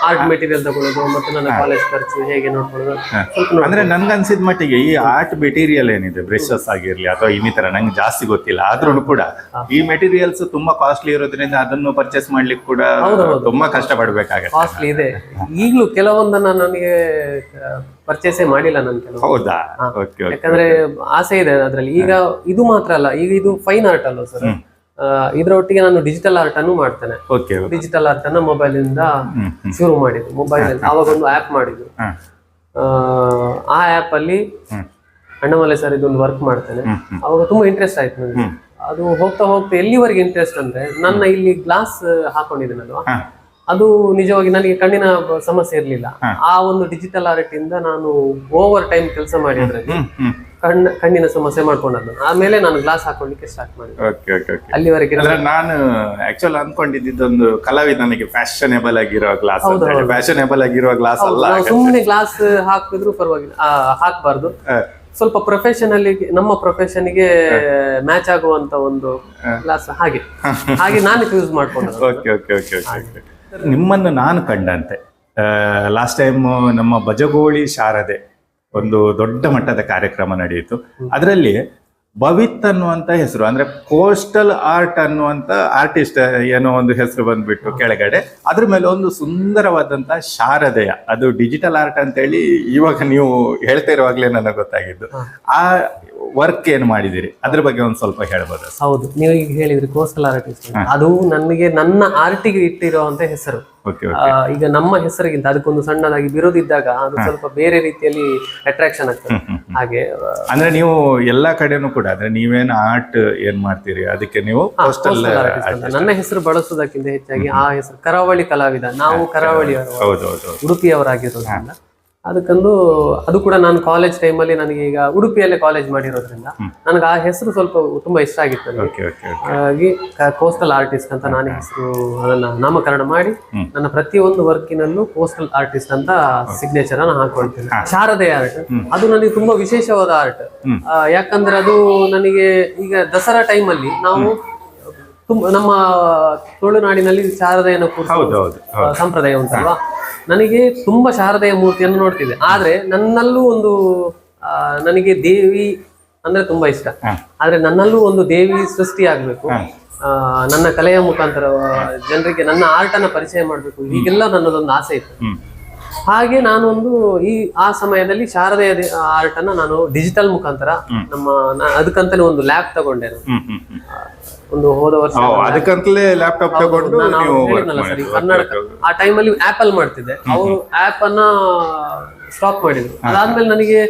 S4: ಆರ್ಟ್ ಮೆಟೀರಿಯಲ್ ತಗೊಳ್ಳೋದು ಮತ್ತೆ ನನ್ನ ಕಾಲೇಜ್ ಖರ್ಚು ಹೇಗೆ ನೋಡ್ಕೊಳ್ಳೋದು ಸ್ವಲ್ಪ ನನ್ಗೆ
S1: ಅಂದ್ರೆ ನನ್ಗನ್ಸಿದ ಮಟ್ಟಿಗೆ ಈ ಆರ್ಟ್ ಮೆಟೀರಿಯಲ್ ಏನಿದೆ ಬ್ರಷಸ್ ಆಗಿರ್ಲಿ ಅಥವಾ ಇನ್ನಿತರ ನಂಗೆ ಜಾಸ್ತಿ ಗೊತ್ತಿಲ್ಲ ಆದ್ರೂ ಕೂಡ ಈ ಮೆಟೀರಿಯಲ್ಸ್ ತುಂಬಾ ಕಾಸ್ಟ್ಲಿ ಇರೋದ್ರಿಂದ ಅದನ್ನು ಪರ್ಚೇಸ್ ಮಾಡ್ಲಿಕ್ಕೆ ಕೂಡ ತುಂಬಾ ಕಷ್ಟ ಪಡ್ಬೇಕಾಗತ್ತೆ
S4: ಕಾಸ್ಟ್ಲಿ ಇದೆ. ಈಗಲೂ ಕೆಲವೊಂದನ್ನ ನನಗೆ ಪರ್ಚೇಸೇ ಮಾಡಿಲ್ಲ ನಾನು ಕೆಲವು ಯಾಕಂದ್ರೆ ಆಸೆ ಇದೆ ಅದ್ರಲ್ಲಿ. ಈಗ ಇದು ಮಾತ್ರ ಅಲ್ಲ ಈಗ ಇದು ಫೈನ್ ಆರ್ಟ್ ಅಲ್ವಾ ಸರ್? ಇದರೊಟ್ಟಿಗೆ ನಾನು ಡಿಜಿಟಲ್ ಆರ್ಟ್ ಅನ್ನು ಮಾಡ್ತೇನೆ. ಡಿಜಿಟಲ್ ಆರ್ಟ್ ಅನ್ನ ಮೊಬೈಲ್ ಇಂದ ಶುರು ಮಾಡಿದ್ದು. ಮೊಬೈಲ್ ಅವಾಗ ಒಂದು ಆಪ್ ಮಾಡಿದ್ದು. ಆ, ಆಪ್ ಅಲ್ಲಿ. ಅಣ್ಣಮಲೆ ಸರ್ ಇದೊಂದು ವರ್ಕ್ ಮಾಡ್ತೇನೆ. ಅವಾಗ ತುಂಬಾ ಇಂಟ್ರೆಸ್ಟ್ ಆಯ್ತು ನನಗೆ ಅದು ಹೋಗ್ತಾ ಹೋಗ್ತಾ ಎಲ್ಲಿವರೆಗೆ ಇಂಟ್ರೆಸ್ಟ್ ಅಂದ್ರೆ ನನ್ನ ಇಲ್ಲಿ ಗ್ಲಾಸ್ ಹಾಕೊಂಡಿದ್ದೀನಲ್ವಾ. ಅದು ನಿಜವಾಗಿ ನನಗೆ ಕಣ್ಣಿನ ಸಮಸ್ಯೆ ಇರಲಿಲ್ಲ. ಆ ಒಂದು ಡಿಜಿಟಲ್ ಆರ್ಟ್ ಇಂದ ನಾನು ಓವರ್ ಟೈಮ್ ಕೆಲಸ ಮಾಡಿ ಅದ್ರಲ್ಲಿ.
S1: ಹ್ಮ್ ಹ್ಮ್.
S4: ಕಣ್ಣ ಕಣ್ಣಿನ ಸಮಸ್ಯೆ ಮಾಡ್ಕೊಂಡದ್ದು ಆಮೇಲೆ ನಾನು ಗ್ಲಾಸ್ ಹಾಕೊಳ್ಳಿಕ್ಕೆ ಸ್ಟಾರ್ಟ್ ಮಾಡಿದೆ.
S1: ಓಕೆ ಓಕೆ ಓಕೆ
S4: ಅಲ್ಲಿವರೆಗೆ
S1: ಅಂದ್ರೆ ನಾನು ಆಕ್ಚುಲ್ ಅನ್ಕೊಂಡಿದ್ದೊಂದು ಕಲಾವಿದನಿಗೆ ಫ್ಯಾಷನೇಬಲ್ ಆಗಿರೋ ಗ್ಲಾಸ್ ಫ್ಯಾಷನೇಬಲ್ ಆಗಿರುವ ಗ್ಲಾಸ್ ಅಲ್ಲ
S4: ನಾವು ಸುಮ್ಮನೆ ಗ್ಲಾಸ್ ಹಾಕಿದ್ರು ಪರವಾಗಿಲ್ಲ. ಆ, ಹಾಕ್ಬಾರ್ದು. ಸ್ವಲ್ಪ ಪ್ರೊಫೆಷನಲ್ಲಿ ನಮ್ಮ ಪ್ರೊಫೆಷನ್ಗೆ ಮ್ಯಾಚ್ ಆಗುವಂತ ಒಂದು ಗ್ಲಾಸ್ ಹಾಗೆ. ಹಾಗೆ ನಾನು ಯೂಸ್ ಮಾಡ್ಕೊಂಡೆ
S1: ಓಕೆ ಓಕೆ ಓಕೆ ಓಕೆ ನಿಮ್ಮನ್ನು ನಾನು ಕಂಡಂತೆ. ಲಾಸ್ಟ್ ಟೈಮ್ ನಮ್ಮ ಬಜಗೋಳಿ ಶಾರದೆ ಒಂದು ದೊಡ್ಡ ಮಟ್ಟದ ಕಾರ್ಯಕ್ರಮ ನಡೆಯಿತು. ಅದರಲ್ಲಿ ಭವಿತ್ ಅನ್ನುವಂತ ಹೆಸರು ಅಂದ್ರೆ ಕೋಸ್ಟಲ್ ಆರ್ಟ್ ಅನ್ನುವಂತ ಆರ್ಟಿಸ್ಟ್ ಏನೋ ಒಂದು ಹೆಸರು ಬಂದ್ಬಿಟ್ಟು ಕೆಳಗಡೆ. ಅದ್ರ ಮೇಲೆ ಒಂದು ಸುಂದರವಾದಂತಹ ಶಾರದೆಯ ಅದು ಡಿಜಿಟಲ್ ಆರ್ಟ್ ಅಂತೇಳಿ ಇವಾಗ ನೀವು ಹೇಳ್ತಾ ಇರುವಾಗಲೇ ನನಗೆ ಗೊತ್ತಾಗಿದ್ದು. ಆ ವರ್ಕ್ ಏನು ಮಾಡಿದಿರಿ? ಅದ್ರ ಬಗ್ಗೆ ಒಂದು ಸ್ವಲ್ಪ ಹೇಳ್ಬೋದು
S4: ಹೌದು ನೀವು ಈಗ ಹೇಳಿದ್ರಿ ಕೋಸ್ಟಲ್ ಆರ್ಟಿಸ್ಟ್ ಅದು ನನಗೆ ನನ್ನ ಆರ್ಟಿಗೆ ಇಟ್ಟಿರುವಂತ ಹೆಸರು. ಈಗ ನಮ್ಮ ಹೆಸರಿಗಿಂತ ಅದಕ್ಕೊಂದು ಸಣ್ಣದಾಗಿ ಬಿರೋದಿದ್ದಾಗ ಅದು ಸ್ವಲ್ಪ ಬೇರೆ ರೀತಿಯಲ್ಲಿ ಅಟ್ರಾಕ್ಷನ್ ಆಗ್ತದೆ. ಹಾಗೆ
S1: ಅಂದ್ರೆ ನೀವು ಎಲ್ಲಾ ಕಡೆನೂ ಕೂಡ ಅಂದ್ರೆ ನೀವೇನ್ ಆರ್ಟ್ ಏನ್ ಮಾಡ್ತೀರಿ? ಅದಕ್ಕೆ ನೀವು ಪೋಸ್ಟಲ್.
S4: ನನ್ನ ಹೆಸರು ಬಳಸುವುದಕ್ಕಿಂತ ಹೆಚ್ಚಾಗಿ ಆ ಹೆಸರು ಕರಾವಳಿ ಕಲಾವಿದ. ನಾವು ಕರಾವಳಿಯವರು.
S1: ಹೌದು ಹೌದು ಹೌದು.
S4: ಉಡುಪಿಯವರಾಗಿರೋದ್ರಿಂದ. ಅದಕ್ಕೊಂದು ಅದು ಕೂಡ ನಾನು ಕಾಲೇಜ್ ಟೈಮಲ್ಲಿ ನನಗೆ ಈಗ ಉಡುಪಿಯಲ್ಲೇ ಕಾಲೇಜ್ ಮಾಡಿರೋದ್ರಿಂದ ನನಗೆ ಆ ಹೆಸರು ಸ್ವಲ್ಪ ತುಂಬಾ ಇಷ್ಟ ಆಗಿತ್ತು ನನಗೆ. ಹಾಗಾಗಿ ಕೋಸ್ಟಲ್ ಆರ್ಟಿಸ್ಟ್ ಅಂತ ನಾನು ಹೆಸರು ಅದನ್ನ ನಾಮಕರಣ ಮಾಡಿ ನನ್ನ ಪ್ರತಿಯೊಂದು ವರ್ಕಿನಲ್ಲೂ ಕೋಸ್ಟಲ್ ಆರ್ಟಿಸ್ಟ್ ಅಂತ ಸಿಗ್ನೇಚರ್ ಅನ್ನ ಹಾಕೊಳ್ತೇನೆ. ಶಾರದೆ ಆರ್ಟ್ ಅದು ನನಗೆ ತುಂಬಾ ವಿಶೇಷವಾದ ಆರ್ಟ್ ಯಾಕಂದ್ರೆ ಅದು ನನಗೆ ಈಗ ದಸರಾ ಟೈಮಲ್ಲಿ ನಾವು ತುಂಬ ನಮ್ಮ ತುಳುನಾಡಿನಲ್ಲಿ ಶಾರದೆಯನ್ನು
S1: ಹೌದು ಹೌದು
S4: ಸಂಪ್ರದಾಯ ಉಂಟಲ್ವಾ? ನನಗೆ ತುಂಬಾ ಶಾರದೆಯ ಮೂರ್ತಿಯನ್ನು ನೋಡ್ತಿದ್ದೆ. ಆದ್ರೆ ನನ್ನಲ್ಲೂ ಒಂದು ಆ, ನನಗೆ ದೇವಿ ಅಂದ್ರೆ ತುಂಬಾ ಇಷ್ಟ. ಆದ್ರೆ ನನ್ನಲ್ಲೂ ಒಂದು ದೇವಿ ಸೃಷ್ಟಿ ಆಗ್ಬೇಕು. ಆ, ನನ್ನ ಕಲೆಯ ಮುಖಾಂತರ ಜನರಿಗೆ ನನ್ನ ಆರ್ಟ್ ಅನ್ನ ಪರಿಚಯ ಮಾಡಬೇಕು. ಹೀಗೆಲ್ಲ ನನ್ನದೊಂದು ಆಸೆ ಇತ್ತು.
S1: ಹಾಗೆ
S4: ಹಾಗೆ ನಾನೊಂದು ಈ ಆ ಸಮಯದಲ್ಲಿ ಶಾರದೆಯ ಆರ್ಟ್ ಅನ್ನ ನಾನು ಡಿಜಿಟಲ್ ಮುಖಾಂತರ ನಮ್ಮ ನಾ- ಅದಕ್ಕಂತಾನೆ ಒಂದು ಲ್ಯಾಬ್ ತಗೊಂಡೆ ನಾನು.
S1: ಹ್ಮ್ ಹ್ಮ್ ಹ್ಮ್.
S4: ಒಂದು ಹೋದ ವರ್ಷ
S1: ಅದಕ್ಕಂತಲೇ ಲ್ಯಾಪ್ಟಾಪ್ ತಗೊಂಡು ನೀವು
S4: ಹೇಳಿದ್ನಲ್ಲ ಸರ್ ಈ
S1: ಮಾಡಿ
S4: ಕರ್ನಾಟಕ ಆ ಟೈಮಲ್ಲಿ ಆಪಲ್ ಮಾಡ್ತಿದ್ದೆ. ಅವರು ಆಪ್ ಅನ್ನ ಸ್ಟಾಪ್ ಮಾಡಿದ್ರು. ಅದಾದ್ಮೇಲೆ ನನಗೆ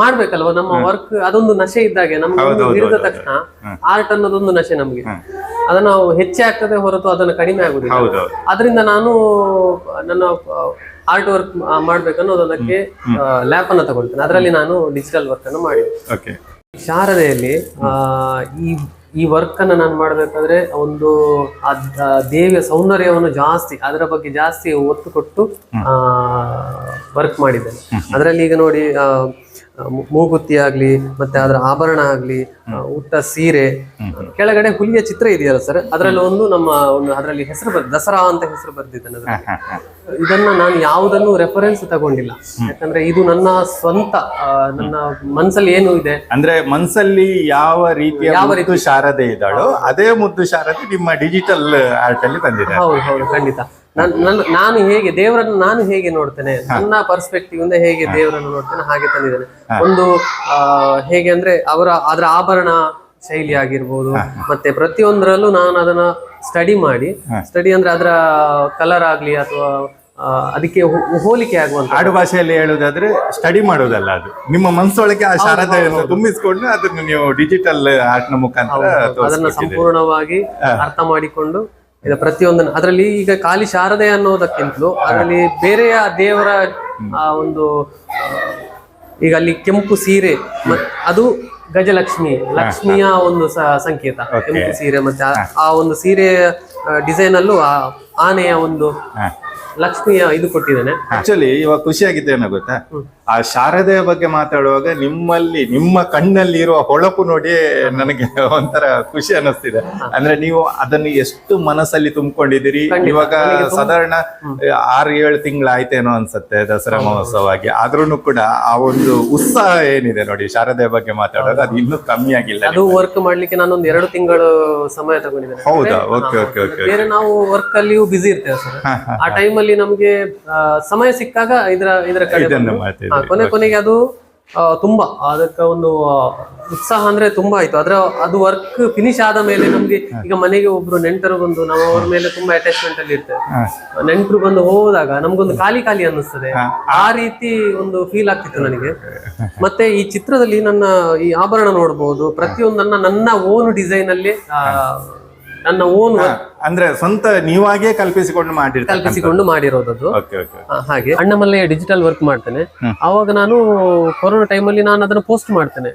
S4: ಮಾಡ್ಬೇಕಲ್ವ ನಮ್ಮ ವರ್ಕ್ ಅದೊಂದು ನಶೆ ಇದ್ದಾಗೆ ನಮ್ಗೆ ಹಿಡಿದ ತಕ್ಷಣ ಆರ್ಟ್ ಅನ್ನೋದೊಂದು ನಶೆ ನಮ್ಗೆ. ಅದನ್ನ ಹೆಚ್ಚೆ ಆಗ್ತದೆ ಹೊರತು ಅದನ್ನ ಕಡಿಮೆ ಆಗುದಿಲ್ಲ. ಅದರಿಂದ ನಾನು ನನ್ನ ಆರ್ಟ್ ವರ್ಕ್ ಮಾಡ್ಬೇಕನ್ನೋದು ಅದಕ್ಕೆ ಲ್ಯಾಪ್ ಅನ್ನ ತಗೊಳ್ತೇನೆ. ಅದರಲ್ಲಿ ನಾನು ಡಿಜಿಟಲ್ ವರ್ಕ್ ಅನ್ನು ಮಾಡಿದ್ದೆ.
S1: ಓಕೆ
S4: ಶಾರದೆಯಲ್ಲಿ ಈ ಈ ವರ್ಕ್ ಅನ್ನ ನಾನು ಮಾಡ್ಬೇಕಾದ್ರೆ ಒಂದು ಆ ದೇವಿಯ ಸೌಂದರ್ಯವನ್ನು ಜಾಸ್ತಿ ಅದರ ಬಗ್ಗೆ ಜಾಸ್ತಿ ಒತ್ತು ಕೊಟ್ಟು ವರ್ಕ್ ಮಾಡಿದ್ದೇನೆ. ಅದರಲ್ಲಿ ಈಗ ನೋಡಿ ಆ, ಮೂ- ಮೂಗುತಿ ಆಗ್ಲಿ ಮತ್ತೆ ಅದರ ಆಭರಣ ಆಗ್ಲಿ ಉಟ್ಟ ಸೀರೆ ಕೆಳಗಡೆ ಹುಲಿಯ ಚಿತ್ರ ಇದೆಯಲ್ಲ ಸರ್ ಅದರಲ್ಲಿ ಒಂದು ನಮ್ಮ ಒಂದು ಅದರಲ್ಲಿ ಹೆಸರು ಬರ್ ದಸರಾ ಅಂತ ಹೆಸರು ಬರ್ದಿದ್ದಾನೆ. ಇದನ್ನ ನಾನು ಯಾವುದನ್ನು ರೆಫರೆನ್ಸ್ ತಗೊಂಡಿಲ್ಲ. ಯಾಕಂದ್ರೆ ಇದು ನನ್ನ ಸ್ವಂತ ನನ್ನ ಮನ್ಸಲ್ಲಿ ಏನು ಇದೆ?
S1: ಅಂದ್ರೆ ಮನ್ಸಲ್ಲಿ ಯಾವ ರೀತಿಯ
S4: ಯಾವ
S1: ರೀತಿ? ಶಾರದೆ ಇದ್ದಾಳೋ ಅದೇ ಮುದ್ದು ಶಾರದೆ ನಿಮ್ಮ ಡಿಜಿಟಲ್ ಆರ್ಟ್ ಅಲ್ಲಿ ಬಂದಿದೆ
S4: ಹೌದು ಹೌದು ಖಂಡಿತ. ನನ್- ಹೇಗೆ ದೇವರನ್ನು ನಾನು ಹೇಗೆ ನೋಡ್ತೇನೆ? ನನ್ನ ಪರ್ಸ್ಪೆಕ್ಟಿವ್ ಇಂದ ಹೇಗೆ ದೇವರನ್ನು ನೋಡ್ತೇನೆ? ಹಾಗೆ ತಂದಿದ್ದೇನೆ. ಒಂದು ಹೇಗೆ ಅಂದ್ರೆ ಅವರ ಅದರ ಆಭರಣ ಶೈಲಿ ಆಗಿರ್ಬೋದು ಮತ್ತೆ ಪ್ರತಿಯೊಂದರಲ್ಲೂ ನಾನು ಅದನ್ನ ಸ್ಟಡಿ ಮಾಡಿ ಸ್ಟಡಿ ಅಂದ್ರೆ ಅದರ ಕಲರ್ ಆಗ್ಲಿ ಅಥವಾ ಅದಕ್ಕೆ ಹೋಲಿಕೆ ಆಗುವಂತ
S1: ಆಡು ಭಾಷೆಯಲ್ಲಿ ಹೇಳುದಾದ್ರೆ ಸ್ಟಡಿ ಮಾಡೋದಲ್ಲ ಅದು. ನಿಮ್ಮ ಮನಸ್ಸೊಳಗೆ ಆ ಶಾರದೆಯನ್ನು ತುಂಬಿಸಿಕೊಂಡು ಅದನ್ನು ನೀವು ಡಿಜಿಟಲ್ ಆರ್ಟ್ನ ಮುಖಾಂತರ
S4: ಅದನ್ನ ಸಂಪೂರ್ಣವಾಗಿ ಅರ್ಥ ಮಾಡಿಕೊಂಡು ಇದು ಪ್ರತಿಯೊಂದನ್ನು. ಅದರಲ್ಲಿ ಈಗ ಖಾಲಿ ಶಾರದೆ ಅನ್ನೋದಕ್ಕಿಂತಲೂ ಅದರಲ್ಲಿ ಬೇರೆಯ ದೇವರ ಆ ಒಂದು ಈಗ ಅಲ್ಲಿ ಕೆಂಪು ಸೀರೆ ಅದು ಗಜಲಕ್ಷ್ಮಿ ಲಕ್ಷ್ಮಿಯ ಒಂದು ಸಂಕೇತ. ಕೆಂಪು ಸೀರೆ ಮತ್ತೆ ಆ- ಒಂದು ಸೀರೆ ಡಿಸೈನ್ ಅಲ್ಲೂ ಆ ಆನೆಯ ಒಂದು ಲಕ್ಷ್ಮಿಯ ಇದು ಕೊಟ್ಟಿದ್ದಾನೆ.
S1: ಆಕ್ಚುಲಿ ಇವಾಗ ಏನೋ ಗೊತ್ತಾ? ಆ ಶಾರದೆಯ ಬಗ್ಗೆ ಮಾತಾಡುವಾಗ ನಿಮ್ಮಲ್ಲಿ ನಿಮ್ಮ ಕಣ್ಣಲ್ಲಿ ಇರುವ ಹೊಳಪು ನೋಡಿ ನನಗೆ ಒಂಥರ ಖುಷಿ ಅನಿಸ್ತಿದೆ ಅಂದ್ರೆ ನೀವು ಅದನ್ನು ಎಷ್ಟು ಮನಸ್ಸಲ್ಲಿ ತುಂಬಿಕೊಂಡಿದ್ದೀರಿ? ಇವಾಗ ಸಾಧಾರಣ ಆರು ಏಳು ತಿಂಗಳು ಆಯ್ತೇನೋ ಅನ್ಸುತ್ತೆ ದಸರಾ ಮಹೋತ್ಸವ ಆಗಿ ಆದ್ರೂ ಕೂಡ ಆ ಒಂದು ಉತ್ಸಾಹ ಏನಿದೆ ನೋಡಿ ಶಾರದೆಯ ಬಗ್ಗೆ ಮಾತಾಡುವಾಗ ಅದು ಇನ್ನೂ ಕಮ್ಮಿ ಆಗಿಲ್ಲ
S4: ಅದು ವರ್ಕ್ ಮಾಡ್ಲಿಕ್ಕೆ ನಾನೊಂದು ಎರಡು ತಿಂಗಳು ಸಮಯ ತಗೊಂಡಿದ್ದೇನೆ.
S1: ಹೌದಾ? ಓಕೆ ಓಕೆ ಓಕೆ
S4: ಬೇರೆ ನಾವು ವರ್ಕ್ ಅಲ್ಲಿಯೂ ಬಿಸಿ ಇರ್ತೇವೆ ಸರ್. ಆ ಟೈಮಲ್ಲಿ ನಮ್ಗೆ ಸಮಯ ಸಿಕ್ಕಾಗ ಇದರ ಇದರ ಕಡೆ ಕೊನೆ ಕೊನೆಗೆ ಅದು ತುಂಬಾ ಅದಕ್ಕೆ ಒಂದು ಉತ್ಸಾಹ ಅಂದ್ರೆ ತುಂಬಾ ಆಯ್ತು. ಆದ್ರೆ ಅದು ವರ್ಕ್ ಫಿನಿಶ್ ಆದ ಮೇಲೆ ನಮ್ಗೆ ಈಗ ಮನೆಗೆ ಒಬ್ರು ನೆಂಟರು ಬಂದು ನಾವು ಅವ್ರ ಮೇಲೆ ತುಂಬಾ ಅಟ್ಯಾಚ್ಮೆಂಟ್ ಅಲ್ಲಿ ಇರ್ತೇವೆ. ನೆಂಟರು ಬಂದು ಹೋದಾಗ ನಮ್ಗೊಂದು ಖಾಲಿ ಖಾಲಿ ಅನ್ನಿಸ್ತದೆ. ಆ ರೀತಿ ಒಂದು ಫೀಲ್ ಆಗ್ತಿತ್ತು ನನಗೆ. ಮತ್ತೆ ಈ ಚಿತ್ರದಲ್ಲಿ ನನ್ನ ಈ ಆಭರಣ ನೋಡಬಹುದು ಪ್ರತಿಯೊಂದನ್ನ ನನ್ನ ಓನ್ ಡಿಸೈನ್ ಅಲ್ಲಿ ನನ್ನ ಓನ್
S1: ಅಂದ್ರೆ ಸ್ವಂತ ನೀವಾಗೇ ಕಲ್ಪಿಸಿಕೊಂಡು
S4: ಕಲ್ಪಿಸಿಕೊಂಡು ಮಾಡಿರೋದದು. ಹಾಗೆ. ಅಣ್ಣಮಲ್ಲೇ ಡಿಜಿಟಲ್ ವರ್ಕ್ ಮಾಡ್ತೇನೆ. ಅವಾಗ ನಾನು ಕೊರೋನಾ ಟೈಮಲ್ಲಿ ನಾನು ಅದನ್ನ ಪೋಸ್ಟ್ ಮಾಡ್ತೇನೆ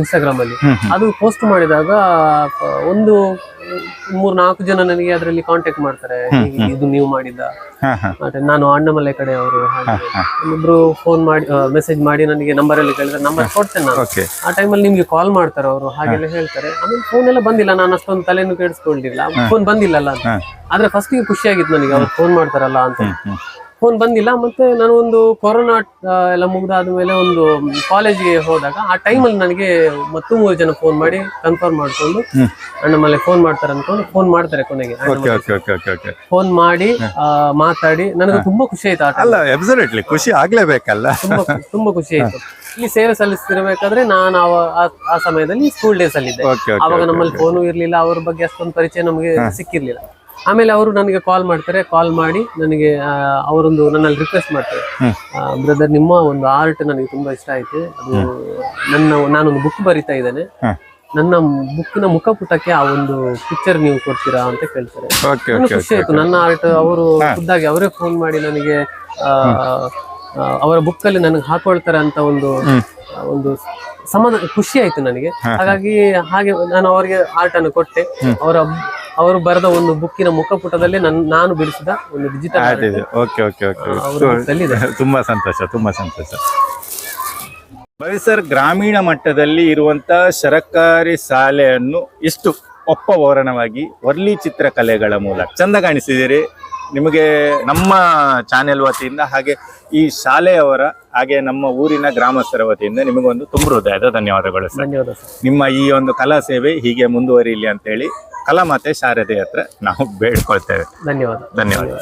S4: ಇನ್ಸ್ಟಾಗ್ರಾಮ್ ಅಲ್ಲಿ. ಅದು ಪೋಸ್ಟ್ ಮಾಡಿದಾಗ ಒಂದು ಮೂರ್ ನಾಲ್ಕು ಜನ ನನಗೆ ಅದರಲ್ಲಿ ಕಾಂಟ್ಯಾಕ್ಟ್ ಮಾಡ್ತಾರೆ. ಇದು ನೀವು ಮಾಡಿದ್ದ. ನಾನು ಅಣ್ಣಮಲೆ ಕಡೆ ಅವರು ಒಬ್ರು ಫೋನ್ ಮಾಡಿ ಮೆಸೇಜ್ ಮಾಡಿ ನನಗೆ ನಂಬರ್ ಅಲ್ಲಿ ಕೇಳಿದ್ರೆ ನಂಬರ್ ಕೊಡ್ತೇನೆ ನಾನು. ಆ ಟೈಮಲ್ಲಿ ನಿಮ್ಗೆ ಕಾಲ್ ಮಾಡ್ತಾರೆ ಅವರು ಹಾಗೆಲ್ಲ ಹೇಳ್ತಾರೆ. ಆಮೇಲೆ ಫೋನ್ ಎಲ್ಲ ಬಂದಿಲ್ಲ ನಾನು ಅಷ್ಟೊಂದು ತಲೆನೂ ಕೇಳಿಸ್ಕೊಂಡಿಲ್ಲ ಫೋನ್ ಬಂದಿಲ್ಲಲ್ಲ ಆದ್ರೆ ಫಸ್ಟ್ ಖುಷಿ ಆಗಿತ್ತು ನನಗೆ ಅವ್ರು ಫೋನ್ ಮಾಡ್ತಾರಲ್ಲ ಅಂತ. ಫೋನ್ ಬಂದಿಲ್ಲ ಮತ್ತೆ ನಾನು ಒಂದು ಕೊರೋನಾ ಎಲ್ಲ ಮುಗ್ದಾದ ಮೇಲೆ ಒಂದು ಕಾಲೇಜ್ಗೆ ಹೋದಾಗ ಆ ಟೈಮಲ್ಲಿ ನನಗೆ ಮತ್ತು ಮೂರು ಜನ ಫೋನ್ ಮಾಡಿ ಕನ್ಫರ್ಮ್ ಮಾಡ್ಕೊಂಡು ಅಣ್ಣ ಮೇಲೆ ಫೋನ್ ಮಾಡ್ತಾರೆ ಅನ್ಕೊಂಡು ಫೋನ್ ಮಾಡ್ತಾರೆ ಕೊನೆಗೆ. ಫೋನ್ ಮಾಡಿ ಮಾತಾಡಿ ನನಗೆ ತುಂಬಾ ಖುಷಿ ಆಯ್ತು.
S1: ಅಲ್ಲ ಅಬ್ಸಲ್ಯೂಟ್ಲಿ ಖುಷಿ ಆಗ್ಲೇಬೇಕಲ್ಲ.
S4: ತುಂಬಾ ತುಂಬಾ ಖುಷಿ ಆಯ್ತು. ಇಲ್ಲಿ ಸೇವೆ ಸಲ್ಲಿಸ್ತಿರ್ಬೇಕಾದ್ರೆ ನಾನು ಆ- ಸಮಯದಲ್ಲಿ ಸ್ಕೂಲ್ ಡೇಸ್ ಅಲ್ಲಿ ಇದ್ದೆ
S1: ಓಕೆ ಓಕೆ
S4: ಅವಾಗ ನಮ್ಮಲ್ಲಿ ಫೋನು ಇರ್ಲಿಲ್ಲ ಅವ್ರ ಬಗ್ಗೆ ಅಷ್ಟೊಂದು ಪರಿಚಯ ನಮಗೆ ಸಿಕ್ಕಿರ್ಲಿಲ್ಲ. ಆಮೇಲೆ ಅವರು ನನಗೆ ಕಾಲ್ ಮಾಡ್ತಾರೆ. ಕಾಲ್ ಮಾಡಿ ನನಗೆ ಅವರೊಂದು ನನ್ನಲ್ಲಿ ರಿಕ್ವೆಸ್ಟ್ ಮಾಡ್ತಾರೆ. ಬ್ರದರ್ ನಿಮ್ಮ ಒಂದು ಆರ್ಟ್ ನನಗೆ ತುಂಬಾ ಇಷ್ಟ ಆಯ್ತು. ಅದು ನನ್ನ ನಾನೊಂದು ಬುಕ್ ಬರಿತಾ ಇದ್ದೇನೆ. ನನ್ನ ಬುಕ್ಕಿನ ಮುಖಪುಟಕ್ಕೆ ಆ ಒಂದು ಪಿಕ್ಚರ್ ನೀವು ಕೊಡ್ತೀರಾ ಅಂತ ಕೇಳ್ತಾರೆ. ಖುಷಿ ಆಯ್ತು. ನನ್ನ ಆರ್ಟ್ ಅವರು ಖುದ್ದಾಗಿ ಅವರೇ ಫೋನ್ ಮಾಡಿ ನನಗೆ ಅವರ ಬುಕ್ ಅಲ್ಲಿ ನನಗೆ ಹಾಕೊಳ್ತಾರೆ ಅಂತ ಒಂದು ಒಂದು ಸಮಾಧಾನ ಖುಷಿ ಆಯ್ತು ನನಗೆ. ಹಾಗಾಗಿ ಹಾಗೆ ನಾನು ಅವರಿಗೆ ಆರ್ಟ್ ಅನ್ನು ಕೊಟ್ಟೆ. ಅವರ ಅವರು ಬರೆದ ಒಂದು ಬುಕ್ಕಿನ ಮುಖಪುಟದಲ್ಲಿ ನನ್ ನಾನು ಬಿಡಿಸಿದ ಒಂದು ಡಿಜಿಟಲ್
S1: ಓಕೆ ಓಕೆ ಓಕೆ ತುಂಬಾ ಸಂತೋಷ ತುಂಬಾ ಸಂತೋಷ. ಸರ್ ಗ್ರಾಮೀಣ ಮಟ್ಟದಲ್ಲಿ ಇರುವಂತ ಸರಕಾರಿ ಶಾಲೆಯನ್ನು ಇಷ್ಟು ಒಪ್ಪ ಒಪ್ಪವರಣವಾಗಿ ವರ್ಲಿ ಚಿತ್ರಕಲೆಗಳ ಮೂಲಕ ಚಂದ ಕಾಣಿಸಿದ್ದೀರಿ. ನಿಮಗೆ ನಮ್ಮ ಚಾನೆಲ್ ವತಿಯಿಂದ ಹಾಗೆ ಈ ಶಾಲೆಯವರ ಹಾಗೆ ನಮ್ಮ ಊರಿನ ಗ್ರಾಮಸ್ಥರ ವತಿಯಿಂದ ನಿಮಗೊಂದು ತುಂಬ ಹೃದಯದ ಧನ್ಯವಾದಗಳು ಸರ್.
S4: ಧನ್ಯವಾದ ಸರ್.
S1: ನಿಮ್ಮ ಈ ಒಂದು ಕಲಾ ಸೇವೆ ಹೀಗೆ ಮುಂದುವರಿಯಲಿ ಅಂತೇಳಿ ಕಲಾಮಾತೆ ಶಾರದೆ ಹತ್ರ ನಾವು ಬೇಡ್ಕೊಳ್ತೇವೆ.
S4: ಧನ್ಯವಾದ.
S1: ಧನ್ಯವಾದ.